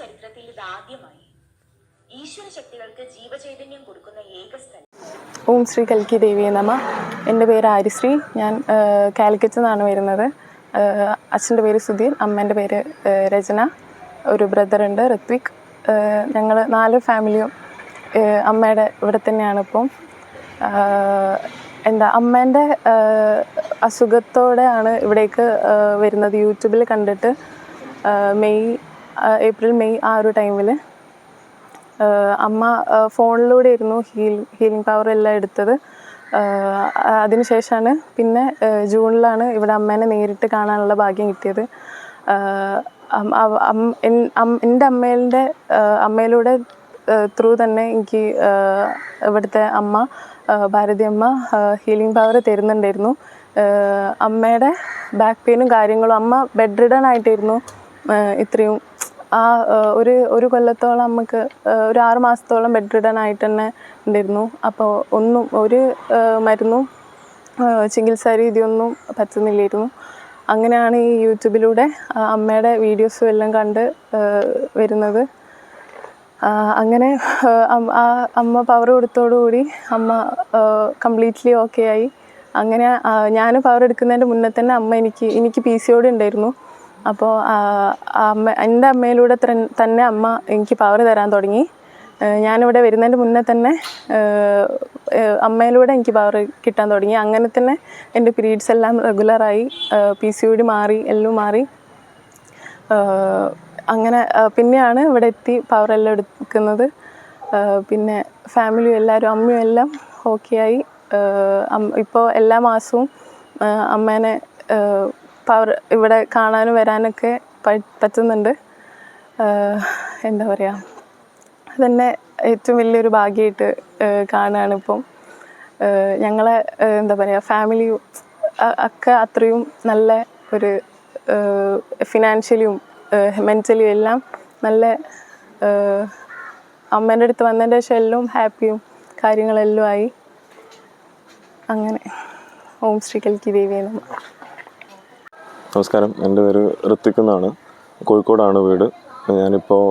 ചരിത്രത്തിൽ ഇതാദ്യമായി ഈശ്വര ശക്തികൾക്ക് ജീവചൈതന്യം കൊടുക്കുന്ന ഏക സ്ഥലം. ഓം ശ്രീ കൽക്കി ദേവിയെ നമ. എന്റെ പേര് ആര്യശ്രീ ഞാൻ കാലിക്കറ്റിൽ നിന്നാണ് വരുന്നത്. അച്ഛന്റെ പേര് സുധീർ അമ്മേന്റെ പേര് രചന. ഒരു ബ്രദറുണ്ട് ഋത്വിക്. ഞങ്ങൾ നാല് ഫാമിലിയും അമ്മയുടെ ഇവിടെ തന്നെയാണ് ഇപ്പം. എന്താ അമ്മേന്റെ അസുഖത്തോടെയാണ് ഇവിടേക്ക് വരുന്നത്. യൂട്യൂബിൽ കണ്ടിട്ട് മെയ് ഏപ്രിൽ മെയ് ആ ഒരു ടൈമിൽ അമ്മ ഫോണിലൂടെ ആയിരുന്നു ഹീൽ ഹീലിംഗ് പവർ എല്ലാം എടുത്തത്. അതിനുശേഷമാണ് പിന്നെ ജൂണിലാണ് ഇവിടെ അമ്മേനെ നേരിട്ട് കാണാനുള്ള ഭാഗ്യം കിട്ടിയത്. എന്റെ അമ്മേന്റെ അമ്മയിലൂടെ ത്രൂ തന്നെ എനിക്ക് ഇവിടുത്തെ അമ്മ ഭാരതി അമ്മ ഹീലിംഗ് പവർ തരുന്നുണ്ടായിരുന്നു. അമ്മയുടെ ബാക്ക് പെയിനും കാര്യങ്ങളും അമ്മ ബെഡ് റിഡൺ ആയിട്ടായിരുന്നു ഇത്രയും ആ ഒരു ഒരു കൊല്ലത്തോളം നമുക്ക് ഒരു ആറ് മാസത്തോളം ബെഡ് റിഡൻ ആയിട്ട് തന്നെ ഉണ്ടായിരുന്നു. അപ്പോൾ ഒന്നും ഒരു മരുന്നും ചികിത്സാ രീതിയൊന്നും പറ്റുന്നില്ലായിരുന്നു. അങ്ങനെയാണ് ഈ യൂട്യൂബിലൂടെ അമ്മയുടെ വീഡിയോസും എല്ലാം കണ്ട് വരുന്നത്. അങ്ങനെ ആ അമ്മ പവർ കൊടുത്തോടുകൂടി അമ്മ കംപ്ലീറ്റ്ലി ഓക്കെ ആയി. അങ്ങനെ ഞാൻ പവർ എടുക്കുന്നതിന്റെ മുന്നേ തന്നെ അമ്മ എനിക്ക് എനിക്ക് പി സി ഉണ്ടായിരുന്നു. അപ്പോൾ അമ്മ എന്റെ അമ്മയിലൂടെ തന്നെ അമ്മ എനിക്ക് പവർ തരാൻ തുടങ്ങി. ഞാനിവിടെ വരുന്നതിന് മുന്നേ തന്നെ അമ്മയിലൂടെ എനിക്ക് പവർ കിട്ടാൻ തുടങ്ങി. അങ്ങനെ തന്നെ എന്റെ പീരീഡ്സ് എല്ലാം റെഗുലറായി പി സി ഡി മാറി എല്ലാം മാറി. അങ്ങനെ പിന്നെയാണ് ഇവിടെ എത്തി പവർ എല്ലാം എടുക്കുന്നത്. പിന്നെ ഫാമിലിയും എല്ലാവരും അമ്മയും എല്ലാം ഓക്കെ ആയി. ഇപ്പോൾ എല്ലാ മാസവും ആഹ് അമ്മേനെ അവർ ഇവിടെ കാണാനും വരാനൊക്കെ പറ്റുന്നുണ്ട്. എന്താ പറയുക അതെന്നെ ഏറ്റവും വലിയൊരു ഭാഗ്യമായിട്ട് കാണുകയാണ് ഇപ്പം. ഞങ്ങളെ എന്താ പറയുക ഫാമിലി ഒക്കെ അത്രയും നല്ല ഒരു ഫിനാൻഷ്യലിയും മെന്റലിയും എല്ലാം നല്ല അമ്മേന്റെ അടുത്ത് വന്നതിന്റെ ശേഷം എല്ലാം ഹാപ്പിയും കാര്യങ്ങളെല്ലാം ആയി അങ്ങനെ. ഓം ശ്രീ കൽക്കി ദേവിയെ നമ നമസ്കാരം. എന്റെ പേര് ഋത്വിക് എന്നാണ്. കോഴിക്കോടാണ് വീട്. ഞാനിപ്പോൾ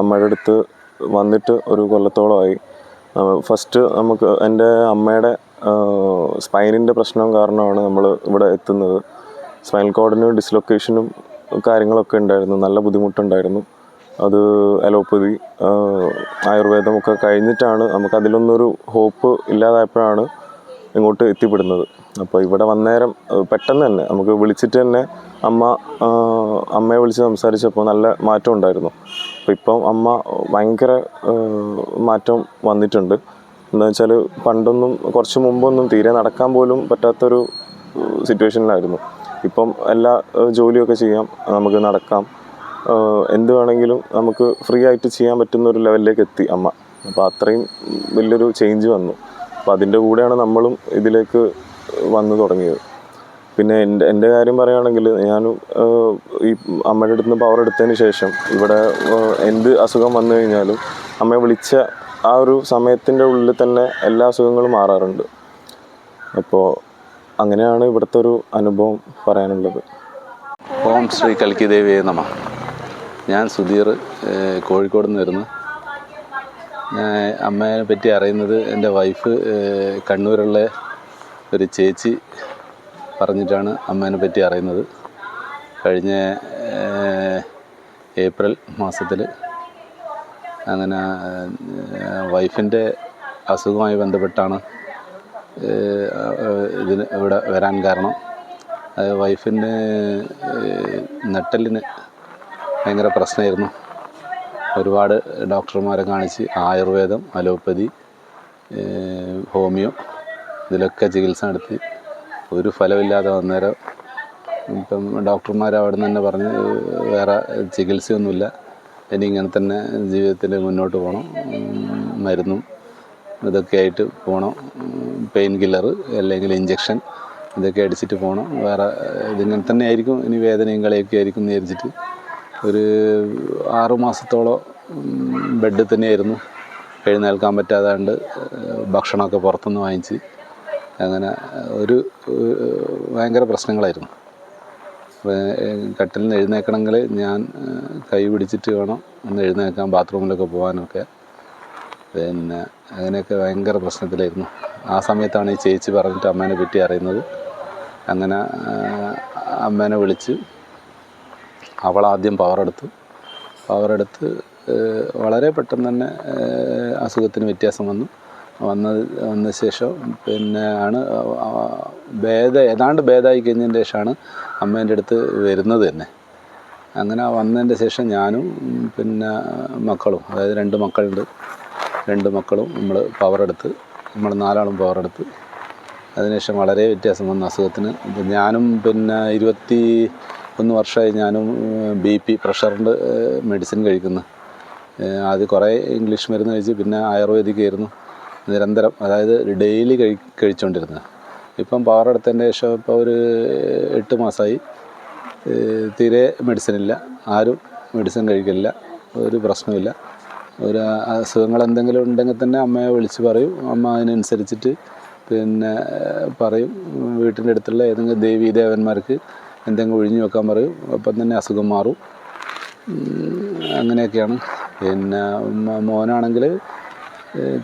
അമ്മയുടെ അടുത്ത് വന്നിട്ട് ഒരു കൊല്ലത്തോളമായി. ഫസ്റ്റ് നമുക്ക് എന്റെ അമ്മയുടെ സ്പൈനിന്റെ പ്രശ്നം കാരണമാണ് നമ്മൾ ഇവിടെ എത്തുന്നത്. സ്പൈനൽ കോഡിന് ഡിസ്ലൊക്കേഷനും കാര്യങ്ങളൊക്കെ ഉണ്ടായിരുന്നു. നല്ല ബുദ്ധിമുട്ടുണ്ടായിരുന്നു. അത് അലോപ്പതി ആയുർവേദമൊക്കെ കഴിഞ്ഞിട്ടാണ് നമുക്ക് അതിലൊന്നൊരു ഹോപ്പ് ഇല്ലാതായപ്പോഴാണ് ഇങ്ങോട്ട് എത്തിപ്പെടുന്നത്. അപ്പോൾ ഇവിടെ വന്നേരം പെട്ടെന്ന് തന്നെ നമുക്ക് വിളിച്ചിട്ട് തന്നെ അമ്മ അമ്മയെ വിളിച്ച് സംസാരിച്ചപ്പോൾ നല്ല മാറ്റം ഉണ്ടായിരുന്നു. അപ്പോൾ ഇപ്പം അമ്മ ഭയങ്കര മാറ്റം വന്നിട്ടുണ്ട്. എന്താ വെച്ചാൽ പണ്ടൊന്നും കുറച്ച് മുമ്പൊന്നും തീരെ നടക്കാൻ പോലും പറ്റാത്തൊരു സിറ്റുവേഷനിലായിരുന്നു. ഇപ്പം എല്ലാ ജോലിയൊക്കെ ചെയ്യാം നമുക്ക് നടക്കാം. എന്ത് വേണമെങ്കിലും നമുക്ക് ഫ്രീ ആയിട്ട് ചെയ്യാൻ പറ്റുന്ന ഒരു ലെവലിലേക്ക് എത്തി അമ്മ. അപ്പോൾ അത്രയും വലിയൊരു ചേഞ്ച് വന്നു. അപ്പോൾ അതിന്റെ കൂടെയാണ് നമ്മളും ഇതിലേക്ക് വന്നു തുടങ്ങിയത്. പിന്നെ എന്റെ എന്റെ കാര്യം പറയുകയാണെങ്കിൽ ഞാൻ ഈ അമ്മയുടെ അടുത്ത് നിന്ന് പവർ എടുത്തതിന് ശേഷം ഇവിടെ എന്ത് അസുഖം വന്നു കഴിഞ്ഞാലും അമ്മയെ വിളിച്ച ആ ഒരു സമയത്തിന്റെ ഉള്ളിൽ തന്നെ എല്ലാ അസുഖങ്ങളും മാറാറുണ്ട്. അപ്പോൾ അങ്ങനെയാണ് ഇവിടുത്തെ ഒരു അനുഭവം പറയാനുള്ളത്. ഓം ശ്രീ കൽക്കി ദേവിയെ നമ. ഞാൻ സുധീർ കോഴിക്കോട് നിന്ന് വരുന്നു. ഞാൻ അമ്മയെ പറ്റി അറിയുന്നത് എന്റെ വൈഫ് കണ്ണൂരുള്ള ഒരു ചേച്ചി പറഞ്ഞിട്ടാണ് അമ്മേനെ പറ്റി അറിയുന്നത്. കഴിഞ്ഞ ഏപ്രിൽ മാസത്തിൽ അങ്ങനെ വൈഫിന്റെ അസുഖവുമായി ബന്ധപ്പെട്ടാണ് ഇതിന് ഇവിടെ വരാൻ കാരണം. വൈഫിന് ഏഹ് നട്ടെല്ലിന് ഭയങ്കര പ്രശ്നമായിരുന്നു. ഒരുപാട് ഡോക്ടർമാരെ കാണിച്ച് ആയുർവേദം അലോപ്പതി ഹോമിയോ ഇതിലൊക്കെ ചികിത്സ നടത്തി. ഒരു ഫലമില്ലാതെ വന്നേരം ഇപ്പം ഡോക്ടർമാർ അവിടെ നിന്ന് തന്നെ പറഞ്ഞ് വേറെ ചികിത്സയൊന്നുമില്ല. ഇനി ഇങ്ങനെ തന്നെ ജീവിതത്തിൽ മുന്നോട്ട് പോകണം. മരുന്നും ഇതൊക്കെ ആയിട്ട് പോകണം. പെയിൻ കില്ലർ അല്ലെങ്കിൽ ഇഞ്ചക്ഷൻ ഇതൊക്കെ അടിച്ചിട്ട് പോകണം. വേറെ ഇതിങ്ങനെ തന്നെ ആയിരിക്കും. ഇനി വേദനയും കളിയൊക്കെ ആയിരിക്കും എന്ന് വിചാരിച്ചിട്ട് ഒരു ആറുമാസത്തോളം ബെഡിൽ തന്നെയായിരുന്നു. എഴുന്നേൽക്കാൻ പറ്റാതാണ്ട് ഭക്ഷണമൊക്കെ പുറത്തുനിന്ന് വാങ്ങിച്ച് അങ്ങനെ ഒരു ഭയങ്കര പ്രശ്നങ്ങളായിരുന്നു. കട്ടിൽ നിന്ന് എഴുന്നേക്കണമെങ്കിൽ ഞാൻ കൈ പിടിച്ചിട്ട് വേണം ഒന്ന് എഴുന്നേക്കാൻ ബാത്റൂമിലൊക്കെ പോകാനൊക്കെ. പിന്നെ അങ്ങനെയൊക്കെ ഭയങ്കര പ്രശ്നത്തിലായിരുന്നു. ആ സമയത്താണ് ഈ ചേച്ചി പറഞ്ഞിട്ട് അമ്മേനെ പറ്റി അറിയുന്നത്. അങ്ങനെ അമ്മേനെ വിളിച്ച് അവൾ ആദ്യം പവർ എടുത്ത് വളരെ പെട്ടെന്ന് തന്നെ അസുഖത്തിന് വ്യത്യാസം വന്നു. വന്ന വന്ന ശേഷം പിന്നെ ആണ് ഭേദ ഏതാണ്ട് ഭേദമായി കഴിഞ്ഞതിന് ശേഷമാണ് അമ്മേന്റെ അടുത്ത് വരുന്നത് തന്നെ. അങ്ങനെ വന്നതിന്റെ ശേഷം ഞാനും പിന്നെ മക്കളും അതായത് രണ്ട് മക്കളുണ്ട്. രണ്ട് മക്കളും നമ്മൾ പവറെടുത്ത് നമ്മൾ നാലാളും പവറെടുത്ത് അതിനുശേഷം വളരെ വ്യത്യാസം വന്ന അസുഖത്തിന്. ഞാനും പിന്നെ ഇരുപത്തി ഒന്ന് വർഷമായി ഞാനും ബി പി പ്രഷറിന്റെ മെഡിസിൻ കഴിക്കുന്നു. ആദ്യം കുറേ ഇംഗ്ലീഷ് മരുന്ന് കഴിച്ച് പിന്നെ ആയുർവേദിക് ആയിരുന്നു നിരന്തരം അതായത് ഡെയിലി കഴി കഴിച്ചുകൊണ്ടിരുന്നത് ഇപ്പം പവർ എടുത്തതിന്റെ ശേഷം ഇപ്പോൾ ഒരു എട്ട് മാസമായി തീരെ മെഡിസിൻ ഇല്ല ആരും മെഡിസിൻ കഴിക്കില്ല. ഒരു പ്രശ്നമില്ല ഒരു അസുഖങ്ങൾ എന്തെങ്കിലും ഉണ്ടെങ്കിൽ തന്നെ അമ്മയെ വിളിച്ച് പറയും. അമ്മ അതിനനുസരിച്ചിട്ട് പിന്നെ പറയും. വീട്ടിന്റെ അടുത്തുള്ള ഏതെങ്കിലും ദേവീ ദേവന്മാർക്ക് എന്തെങ്കിലും ഒഴിഞ്ഞു വെക്കാൻ പറയും. അപ്പം തന്നെ അസുഖം മാറും. അങ്ങനെയൊക്കെയാണ്. പിന്നെ മോനാണെങ്കിൽ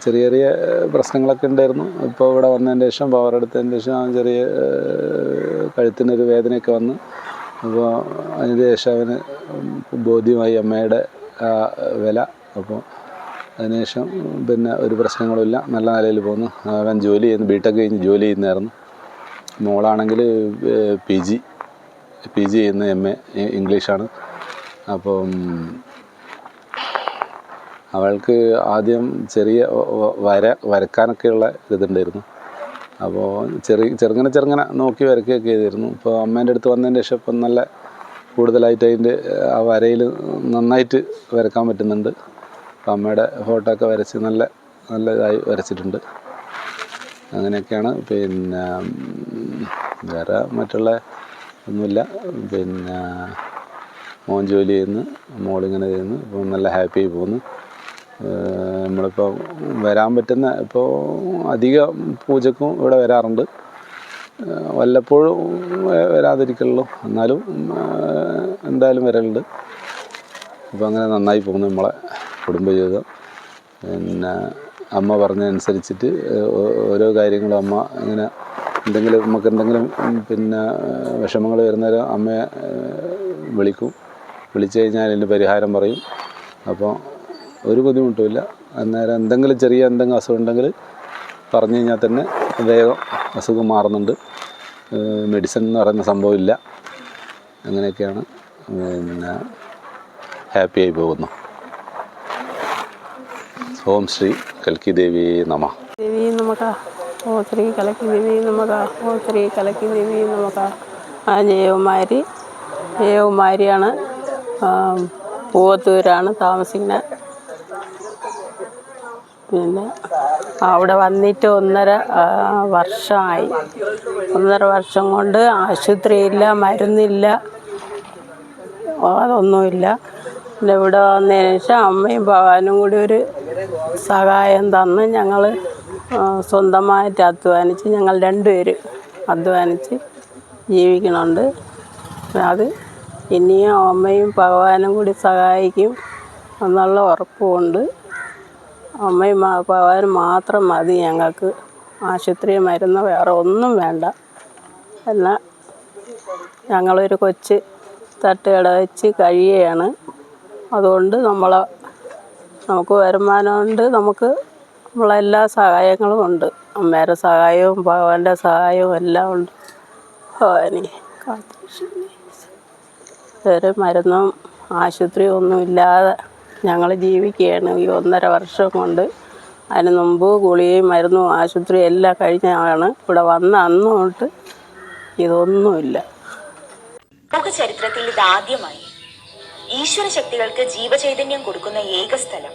ചെറിയ ചെറിയ പ്രശ്നങ്ങളൊക്കെ ഉണ്ടായിരുന്നു. ഇപ്പോൾ ഇവിടെ വന്നതിന് ശേഷം പവർ എടുത്തതിന് ശേഷം ചെറിയ കഴുത്തിനൊരു വേദനയൊക്കെ വന്ന്. അപ്പോൾ അതിന് ശേഷം അവന് ബോധ്യമായി അമ്മയുടെ വില. അപ്പോൾ അതിനുശേഷം പിന്നെ ഒരു പ്രശ്നങ്ങളുമില്ല നല്ല നിലയിൽ പോകുന്നു അവൻ ജോലി ചെയ്യുന്നു. ബിടെക് കഴിഞ്ഞ് ജോലി ചെയ്യുന്നതായിരുന്നു. മോളാണെങ്കിൽ പി ജി. പി ജി ചെയ്യുന്ന എം എ ഇംഗ്ലീഷാണ്. അപ്പം അവൾക്ക് ആദ്യം ചെറിയ വര വരക്കാനൊക്കെയുള്ള ഇതുണ്ടായിരുന്നു. അപ്പോൾ ചെറിയ ചെറുങ്ങനെ ചെറുങ്ങനെ നോക്കി വരയ്ക്കുകയൊക്കെ ചെയ്തിരുന്നു. ഇപ്പോൾ അമ്മേന്റെ അടുത്ത് വന്നതിന് ശേഷം ഇപ്പം നല്ല കൂടുതലായിട്ട് അതിന്റെ ആ വരയിൽ നന്നായിട്ട് വരക്കാൻ പറ്റുന്നുണ്ട്. അപ്പം അമ്മയുടെ ഫോട്ടോ ഒക്കെ വരച്ച് നല്ല നല്ല ഇതായി വരച്ചിട്ടുണ്ട്. അങ്ങനെയൊക്കെയാണ്. പിന്നെ വേറെ മറ്റുള്ള ഒന്നുമില്ല. പിന്നെ മോൻ ജോലി ചെയ്യുന്നു. മോളിങ്ങനെ ചെയ്യുന്നു. ഇപ്പോൾ നല്ല ഹാപ്പി പോകുന്നു. നമ്മളിപ്പോൾ വരാൻ പറ്റുന്ന ഇപ്പോൾ അധികം പൂജക്കും ഇവിടെ വരാറുണ്ട്. വല്ലപ്പോഴും വരാതിരിക്കുള്ളൂ. എന്നാലും എന്തായാലും വരലുണ്ട്. അപ്പോൾ അങ്ങനെ നന്നായി പോകുന്നു നമ്മളെ കുടുംബജീവിതം. പിന്നെ അമ്മ പറഞ്ഞതനുസരിച്ചിട്ട് ഓരോ കാര്യങ്ങളും അമ്മ ഇങ്ങനെ എന്തെങ്കിലും നമുക്ക് എന്തെങ്കിലും പിന്നെ വിഷമങ്ങൾ വരുന്നേരം അമ്മയെ വിളിക്കും. വിളിച്ചു കഴിഞ്ഞാൽ അതിന്റെ പരിഹാരം പറയും. അപ്പോൾ ഒരു ബുദ്ധിമുട്ടുമില്ല. അന്നേരം എന്തെങ്കിലും ചെറിയ എന്തെങ്കിലും അസുഖം ഉണ്ടെങ്കിൽ പറഞ്ഞു കഴിഞ്ഞാൽ തന്നെ വേഗം അസുഖം മാറുന്നുണ്ട്. മെഡിസിൻ എന്ന് പറയുന്ന സംഭവമില്ല അങ്ങനെയൊക്കെയാണ് പിന്നെ ആയി പോകുന്നു. ഓം ശ്രീ കൽക്കി ദേവി നമ. ദേവി നമക ഒത്തിരി കലക്കി നിവി നമുക്ക് ഒത്തിരി കലക്കി നിവി നമുക്ക് ആ ജയകുമാരി. ജയകുമാരിയാണ് പൂവത്തൂരാണ് താമസിക്കുന്നത് പിന്നെ അവിടെ വന്നിട്ട് ഒന്നര വർഷമായി. ഒന്നര വർഷം കൊണ്ട് ആശുപത്രിയില്ല മരുന്നില്ല. അതൊന്നുമില്ല. പിന്നെ ഇവിടെ വന്നതിന് ശേഷം അമ്മയും ഭഗവാനും കൂടി ഒരു സഹായം തന്ന് ഞങ്ങൾ സ്വന്തമായിട്ട് അധ്വാനിച്ച് ഞങ്ങൾ രണ്ടുപേര് അധ്വാനിച്ച് ജീവിക്കുന്നുണ്ട് അത് ഇനിയും അമ്മയും ഭഗവാനും കൂടി സഹായിക്കും എന്നുള്ള ഉറപ്പുമുണ്ട്. അമ്മയും ഭഗവാനും മാത്രം മതി ഞങ്ങൾക്ക്. ആശുപത്രി മരുന്ന് വേറെ ഒന്നും വേണ്ട. എന്നാൽ ഞങ്ങളൊരു കൊച്ച് തട്ടുകട വെച്ച് കഴിയുകയാണ്. അതുകൊണ്ട് നമ്മളെ നമുക്ക് വരുമാനമുണ്ട് നമുക്ക് നമ്മളെല്ലാ സഹായങ്ങളും ഉണ്ട്. അമ്മയുടെ സഹായവും ഭഗവാന്റെ സഹായവും എല്ലാം ഉണ്ട്. ഭഗവാനെ ഒരു മരുന്നും ആശുപത്രിയും ഒന്നും ഇല്ലാതെ ഞങ്ങൾ ജീവിക്കുകയാണ് ഈ ഒന്നര വർഷം കൊണ്ട്. അതിന് മുമ്പ് ഗുളികയും മരുന്നും ആശുപത്രിയും എല്ലാം കഴിഞ്ഞാണ് ഇവിടെ വന്ന അന്ന് തൊട്ട് ഇതൊന്നുമില്ല. ചരിത്രത്തിൽ ഇത് ആദ്യമായി ഈശ്വര ശക്തികൾക്ക് ജീവചൈതന്യം കൊടുക്കുന്ന ഏക സ്ഥലം